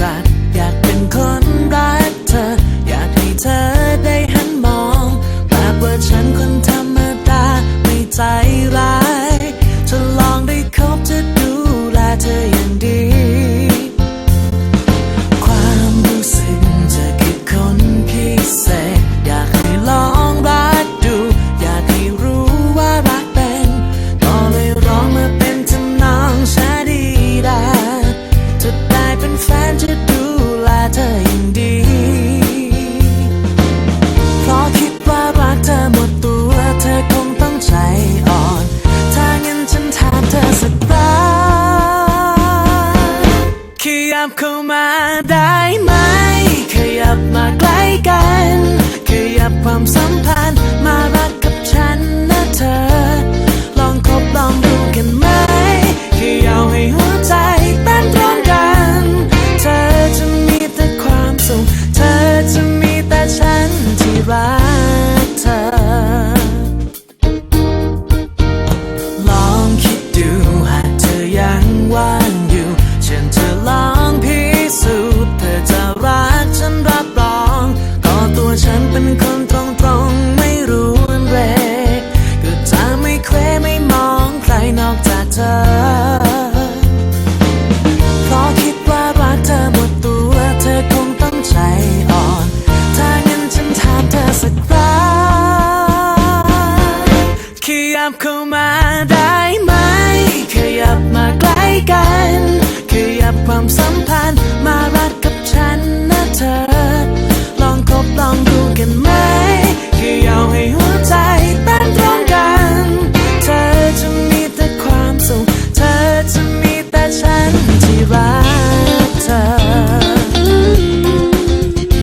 อยากเป็นคนรักเธอ อยากให้เธอได้หันมองแบบว่าฉันคนธรรมดาไม่ใจร้าย แฟนจะดูแลเธอองดี เพราะคิดว่ารักเธอหมดตัวเธอคงต้องใจอ่อน ถ้างั้นฉันถาเธอสักครั้งยบเข้ามาได้ไหม ขยบมาใกล้กัน ขยบความสัมพันธ์ เธอพราะคิดว่ารักเธอหมดตัว เธอคงต้องใจอ่อน ถ้างั้นฉันถามเธอสักครั้ขยับเข้ามาได้ไหม ขยับมาใกล้กัน ขยับความสัม